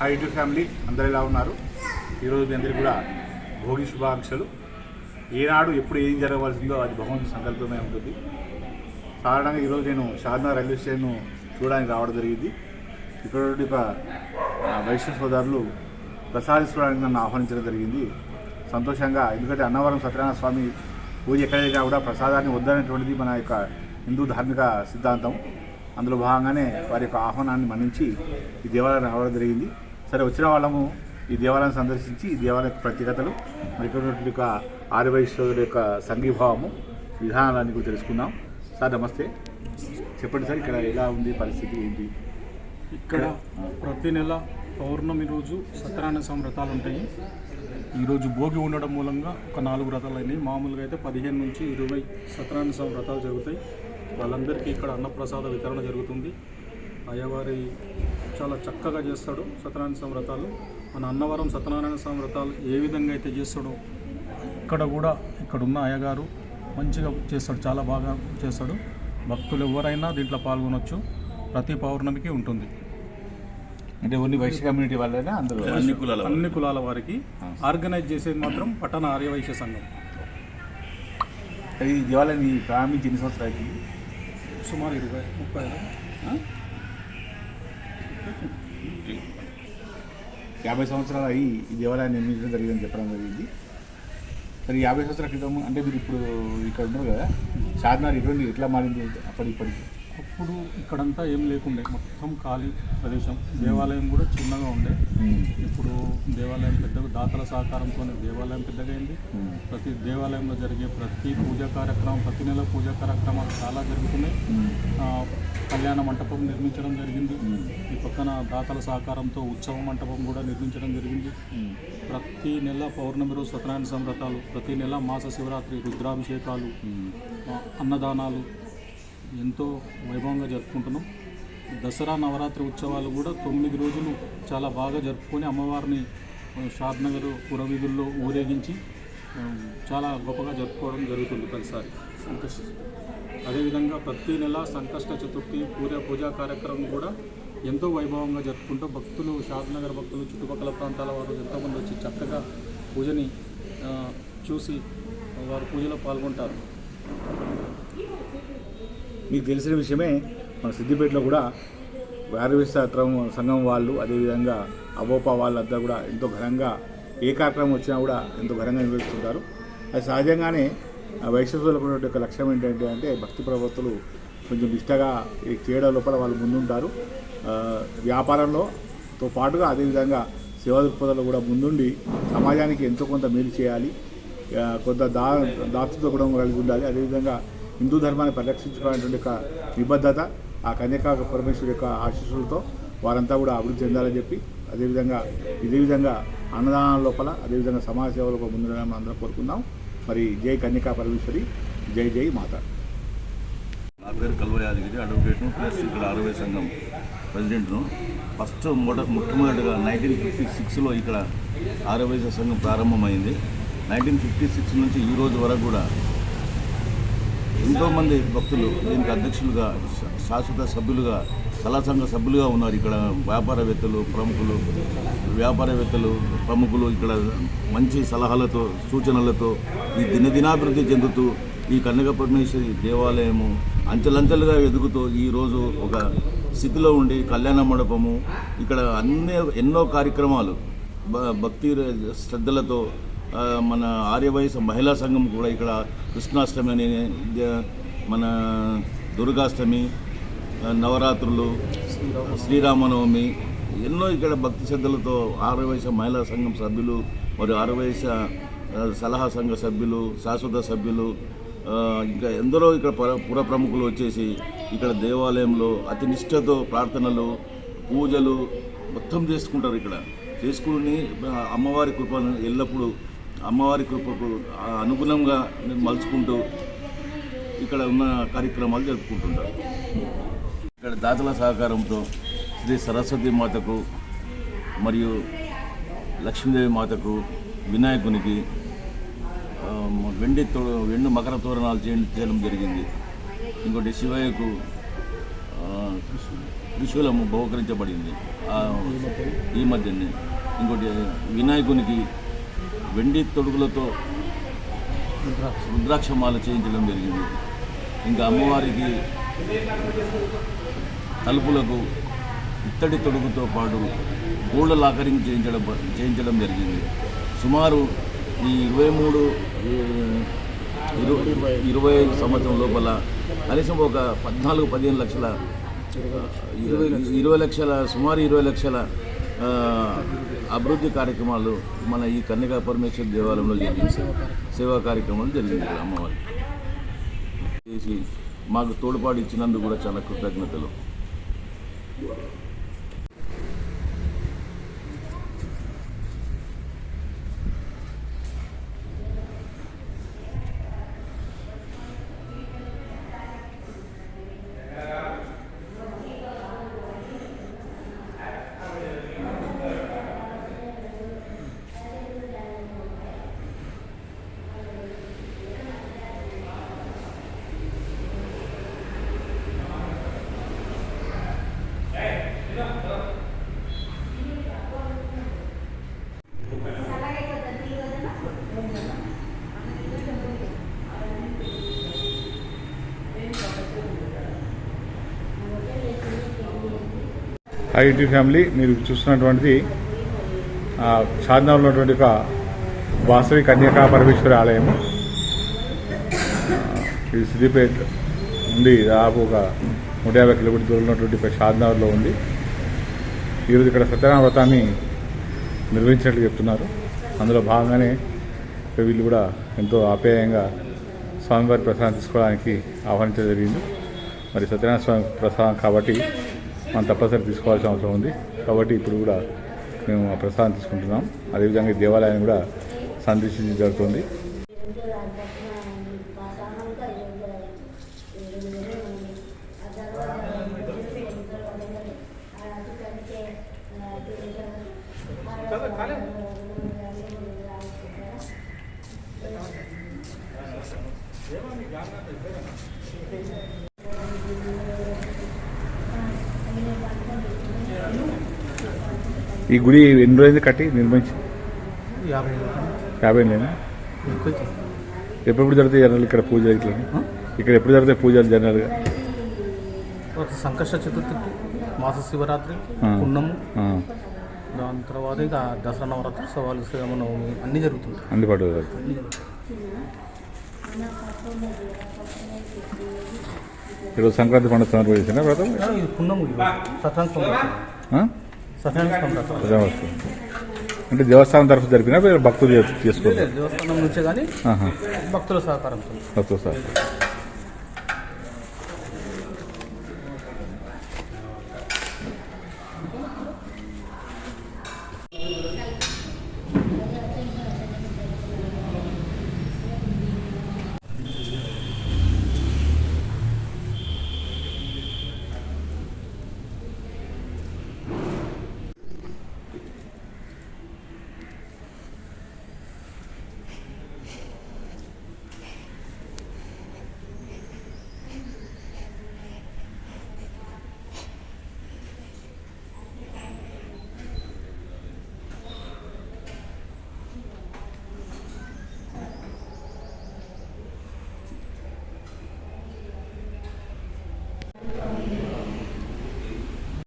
High YouTube family అందరు ఎలా ఉన్నారు? ఈరోజు మీ అందరికీ కూడా భోగి శుభాకాంక్షలు. ఏనాడు ఎప్పుడు ఏం జరగవలసిందో అది భగవంతుని సంకల్పమే ఉంటుంది. సాధారణంగా ఈరోజు నేను షాద్నగర్ రైల్వే స్టేషన్ చూడడానికి రావడం జరిగింది. ఇక్కడ ఒక ఆ, వైశ్య సోదరులు ప్రసాదించుకోవడానికి నన్ను ఆహ్వానించడం జరిగింది. సంతోషంగా ఎందుకంటే అన్నవరం సత్యనారాయణ స్వామి పూజ ఎక్కడైనా కూడా ప్రసాదాన్ని వద్దనేటువంటిది మన యొక్క హిందూ ధార్మిక సిద్ధాంతం. అందులో భాగంగానే వారి యొక్క ఆహ్వానాన్ని మన్నించి ఈ దేవాలయం రావడం జరిగింది. సరే వచ్చిన వాళ్ళము ఈ దేవాలయం సందర్శించి ఈ దేవాలయం యొక్క ప్రత్యేకతలు మరి యొక్క ఆర్యవైశ్వరుల యొక్క సంఘీభావము విధానాలన్నీ కూడా తెలుసుకుందాం. సార్ నమస్తే. చెప్పండి సార్ ఇక్కడ ఎలా ఉంది పరిస్థితి ఏంటి? ఇక్కడ ప్రతి నెల పౌర్ణమి రోజు సత్యనారాయణ స్వామి వ్రతాలు ఉంటాయి. ఈరోజు భోగి ఉండడం మూలంగా ఒక నాలుగు వ్రతాలు అయినాయి. మామూలుగా అయితే పదిహేను నుంచి ఇరవై సత్యనారాయణ స్వామి వ్రతాలు జరుగుతాయి. వాళ్ళందరికీ ఇక్కడ అన్నప్రసాద వితరణ జరుగుతుంది. అయ్యవారి చాలా చక్కగా చేస్తాడు సత్యనారాయణ స్వామి వ్రతాలు. మన అన్నవరం సత్యనారాయణ స్వామి వ్రతాలు ఏ విధంగా అయితే చేస్తాడో ఇక్కడ కూడా ఇక్కడ ఉన్న అయ్యగారు మంచిగా చేస్తాడు చాలా బాగా చేస్తాడు. భక్తులు ఎవరైనా దీంట్లో పాల్గొనొచ్చు. ప్రతి పౌర్ణమికి ఉంటుంది. అంటే ఓన్లీ వైశ్య కమ్యూనిటీ వాళ్ళైనా? అందరూ అన్ని కులాల. అన్ని కులాల వారికి ఆర్గనైజ్ చేసేది మాత్రం పట్టణ ఆర్యవైశ్య సంఘం. ఈ దేవాలయం ఈ ప్రారంభించి ఎన్ని సంవత్సరాలు అయింది? సుమారు ఇరవై ముప్పై? యాభై సంవత్సరాలు అయ్యి ఈ దేవాలయాన్ని నిర్మించడం జరిగిందని చెప్పడం జరిగింది. మరి యాభై సంవత్సరాల క్రితం అంటే మీరు ఇప్పుడు ఇక్కడ ఉన్నారు కదా చార్మినార్ ఇటువంటి ఎట్లా మారింది? అప్పటి ఇప్పటికి. అప్పుడు ఇక్కడంతా ఏం లేకుండే. మొత్తం ఖాళీ ప్రదేశం. దేవాలయం కూడా చిన్నగా ఉండే. ఇప్పుడు దేవాలయం పెద్దగా దాతల సహకారంతో దేవాలయం పెద్దగా అయింది. ప్రతి దేవాలయంలో జరిగే ప్రతి పూజా కార్యక్రమం ప్రతి నెల పూజా కార్యక్రమాలు చాలా జరుగుతున్నాయి. కళ్యాణ మంటపం నిర్మించడం జరిగింది. ఈ పక్కన దాతల సహకారంతో ఉత్సవ మంటపం కూడా నిర్మించడం జరిగింది. ప్రతి నెల పౌర్ణమి రోజు సత్యనారాయణ సంవ్రతాలు ప్రతి నెల మాస శివరాత్రి రుద్రాభిషేకాలు అన్నదానాలు ఎంతో వైభవంగా జరుపుకుంటున్నాం. దసరా నవరాత్రి ఉత్సవాలు కూడా తొమ్మిది రోజులు చాలా బాగా జరుపుకొని అమ్మవారిని షాద్నగర్ పురవీధుల్లో ఊరేగించి చాలా గొప్పగా జరుపుకోవడం జరుగుతుంది ప్రతిసారి. సంకష్ట అదేవిధంగా ప్రతి నెల సంకష్ట చతుర్థి పూజ పూజా కార్యక్రమం కూడా ఎంతో వైభవంగా జరుపుకుంటూ భక్తులు షాద్నగర్ భక్తులు చుట్టుపక్కల ప్రాంతాల వారు ఎంతోమంది వచ్చి చక్కగా పూజని చూసి వారు పూజలో పాల్గొంటారు. మీకు తెలిసిన విషయమే మన సిద్దిపేటలో కూడా వారవిశాస్త్రం సంఘం వాళ్ళు అదేవిధంగా అవోపా వాళ్ళంతా కూడా ఎంతో ఘనంగా ఏ కార్యక్రమం వచ్చినా కూడా ఎంతో ఘనంగా నిర్వహిస్తుంటారు. అది సహజంగానే వైశ్వసులకు ఉన్న యొక్క లక్ష్యం ఏంటంటే అంటే భక్తి ప్రవర్తులు కొంచెం నిష్టగా చేయడం లోపల వాళ్ళు ముందుంటారు. వ్యాపారంలోతో పాటుగా అదేవిధంగా సేవా దృక్పథంలో కూడా ముందుండి సమాజానికి ఎంతో కొంత మేలు చేయాలి. కొంత దా దాతృత్వ గుణం కలిగి ఉండాలి. అదేవిధంగా హిందూ ధర్మాన్ని పరిరక్షించుకునేటువంటి యొక్క నిబద్ధత ఆ కన్యకా పరమేశ్వరు యొక్క ఆశీస్సులతో వారంతా కూడా అభివృద్ధి చెందాలని చెప్పి అదేవిధంగా ఇదే విధంగా అన్నదానాల లోపల అదేవిధంగా సమాజ సేవలో ముందు అందరం కోరుకుందాం. మరి జై కన్యకా పరమేశ్వరి జై జై మాత. నా పేరు కల్వరి యాదగిరి అడ్వకేట్ను ప్లస్ ఇక్కడ ఆరోగ్య సంఘం ప్రెసిడెంట్ను ఫస్ట్ మొట మొట్టమొదటిగా నైన్టీన్ ఫిఫ్టీ సిక్స్లో ఇక్కడ ఆరోగ్య సంఘం ప్రారంభమైంది. నైన్టీన్ ఫిఫ్టీ సిక్స్ నుంచి ఈ రోజు వరకు కూడా ఎంతోమంది భక్తులు దీనికి అధ్యక్షులుగా శా- శాశ్వత సభ్యులుగా కళాసంఘ సభ్యులుగా ఉన్నారు. ఇక్కడ వ్యాపారవేత్తలు ప్రముఖులు వ్యాపారవేత్తలు ప్రముఖులు ఇక్కడ మంచి సలహాలతో సూచనలతో ఈ దినదినాభివృద్ధి చెందుతూ ఈ కన్నకపరమేశ్వరి దేవాలయము అంచెలంచెలుగా ఎదుగుతూ ఈరోజు ఒక స్థితిలో ఉండి కళ్యాణ మండపము ఇక్కడ అన్ని ఎన్నో కార్యక్రమాలు భ- భక్తి శ్రద్ధలతో మన ఆర్యవైస మహిళా సంఘం కూడా ఇక్కడ కృష్ణాష్టమి అని మన దుర్గాష్టమి నవరాత్రులు శ్రీరామనవమి ఎన్నో ఇక్కడ భక్తి శ్రద్ధలతో ఆర్యవయస మహిళా సంఘం సభ్యులు మరియు ఆర్యవయస సలహా సంఘ సభ్యులు శాశ్వత సభ్యులు ఇంకా ఎందరో ఇక్కడ పుర పుర ప్రముఖులు వచ్చేసి ఇక్కడ దేవాలయంలో అతి నిష్ఠతో ప్రార్థనలు పూజలు మొత్తం చేసుకుంటారు ఇక్కడ. చేసుకుని అమ్మవారి కృపను ఎల్లప్పుడూ అమ్మవారి కృపకు అనుగుణంగా అనుగుణంగా మలుచుకుంటూ ఇక్కడ ఉన్న కార్యక్రమాలు జరుపుకుంటుంటారు. ఇక్కడ దాతల సహకారంతో శ్రీ సరస్వతి మాతకు మరియు లక్ష్మీదేవి మాతకు వినాయకునికి వెండి తో వెండు మకర తోరణాలు చేయడం చేయడం జరిగింది. ఇంకోటి శివయ్యకు త్రిశూలము బహుకరించబడింది. ఈ మధ్యనే. ఇంకోటి వినాయకునికి వెండి తొడుగులతో రుద్రాక్షమాల చేయించడం జరిగింది. ఇంకా అమ్మవారికి తలుపులకు ఇత్తడి తొడుగుతో పాటు గోల్డ్ లాకరింగ్ చేయించడం చేయించడం జరిగింది. సుమారు ఈ ఇరవై మూడు ఇరవై ఇరవై ఐదు సంవత్సరం లోపల కనీసం ఒక పద్నాలుగు పదిహేను లక్షల ఇరవై లక్షల సుమారు ఇరవై లక్షల అభివృద్ధి కార్యక్రమాలు మన ఈ కన్యకా పరమేశ్వర దేవాలయంలో జరిగింది సేవా కార్యక్రమాలు జరిగింది అమ్మవారికి చేసి మాకు తోడ్పాటు ఇచ్చినందుకు కూడా చాలా కృతజ్ఞతలు. ఐటీ ఫ్యామిలీ మీరు చూస్తున్నటువంటిది ఆ, ఉన్నటువంటి ఒక వాసవి కన్యకా పరమేశ్వరి ఆలయము. ఇది సిద్దిపేట నుండి దాదాపు ఒక నూట యాభై కిలోమీటర్ దూరంలో ఉన్నటువంటి షాద్నగర్లో ఉంది. ఈరోజు ఇక్కడ సత్యనారాయణ వ్రతాన్ని నిర్వహించినట్లు చెప్తున్నారు. అందులో భాగంగానే వీళ్ళు కూడా ఎంతో ఆప్యాయంగా స్వామివారి ప్రసాదం తీసుకోవడానికి ఆహ్వానించడం జరిగింది. మరి సత్యనారాయణ స్వామి ప్రసాదం కాబట్టి మనం తప్పనిసరి తీసుకోవాల్సిన అవసరం ఉంది. కాబట్టి ఇప్పుడు కూడా మేము ఆ ప్రసాదం తీసుకుంటున్నాం. అదేవిధంగా ఈ దేవాలయాన్ని కూడా సందర్శించడం జరుగుతుంది. ఈ గుడి ఎన్ని రోజులు కట్టి నిర్మించి? యాభై యాభై నేను ఎక్కువ ఎప్పుడు జరుగుతాయి జనరల్ ఇక్కడ పూజ ఇట్లా? ఇక్కడ ఎప్పుడు జరుగుతాయి పూజలు జనరల్గా సంకష్ట చతుర్థికి మాస శివరాత్రి. పున్నము. దాని తర్వాత ఇక దసరా నవరాత్రి ఉత్సవాలు శ్రీరామనవమి అన్నీ జరుగుతుంది జరుగుతుంది ఈరోజు సంక్రాంతి పండుగ సందర్భంగా చేసిన పున్నము సత్యానికి అంటే దేవస్థానం తరఫు జరిపినా భక్తులు చేసు- చేసుకోవాలి దేవస్థానం నుంచే కానీ భక్తుల సహకారంతో. భక్తులు సార్